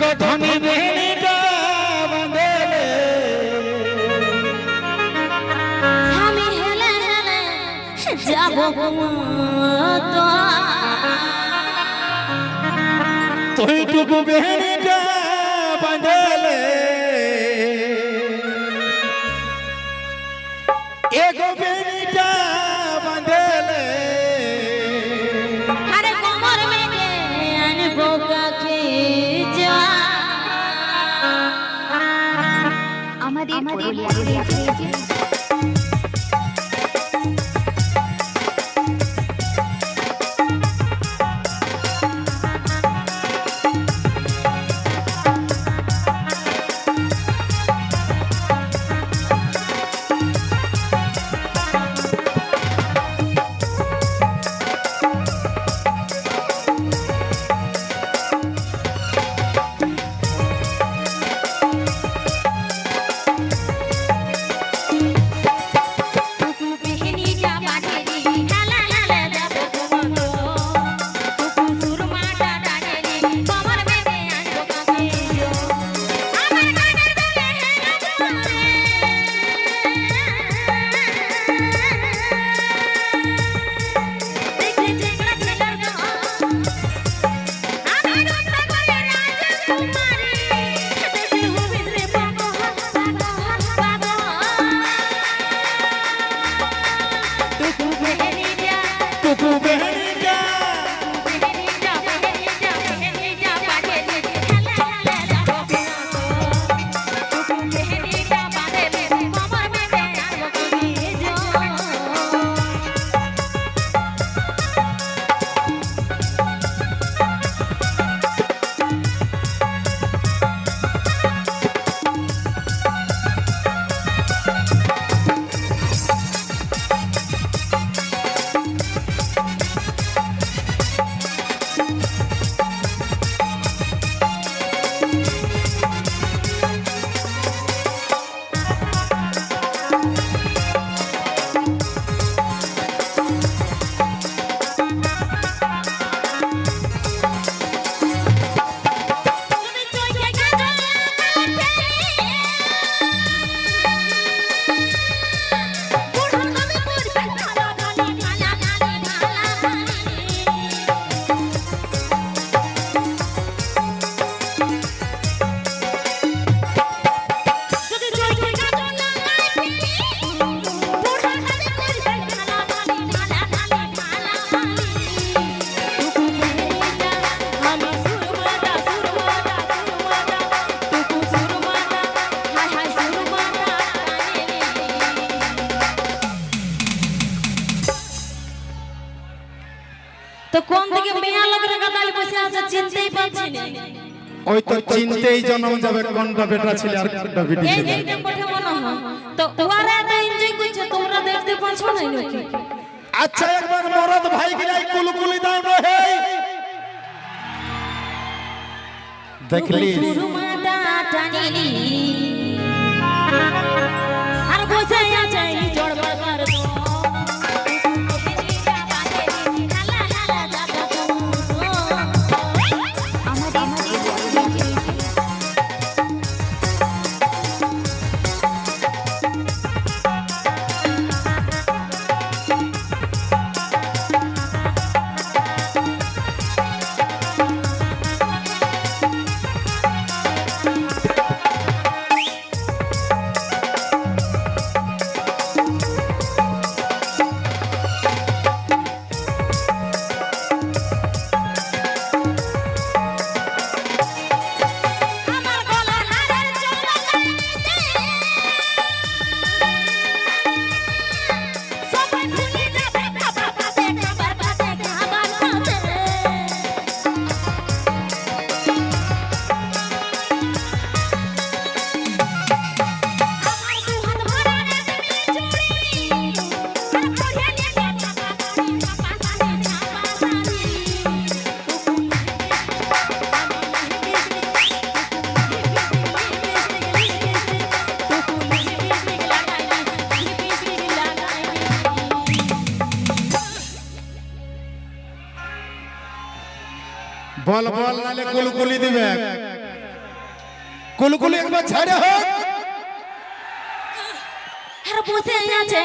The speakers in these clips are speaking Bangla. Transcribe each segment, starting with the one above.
দেখো ধনী মেহনিটা বাঁধেলে। আমি হেলে হেলে যাব তুই টুকু মেহনিটা বাঁধেলে। চাচা চিনতেই পারছি না। ওই তো চিনতেই জন্ম যাবে কোনটা বেটা ছিল আর কোনটা বেটি ছিল। এই দেখতে তো ওরা তো এনজয় করছে তোমরা দেখতে পাচ্ছ না নাকি আচ্ছা একবার মরদ ভাই কি কুলকুলি দাও না হে দেখলি? শুরু টানিলি। বল বল নালে কুলকুলি দিবে। কুলকুলি একবার ছাড়ে হোক। আর বসে আছে।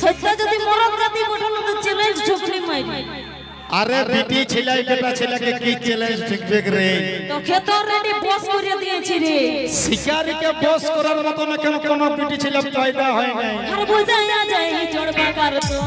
সেটা যদি মরদ জাতি পঠানো তো চ্যালেঞ্জ ঠুকলি মারি আরে বিটি ছিলাই বেটা ছেলেকে কি চ্যালেঞ্জ ঠিকবে রে? তোকে তো অলরেডি বস করে দিয়েছি রে। শিকারীকে বস করার মত না কেন কোন বিটি ছেলে পয়দা হয় না আর বোঝায়া যায় জড় বাকার তো।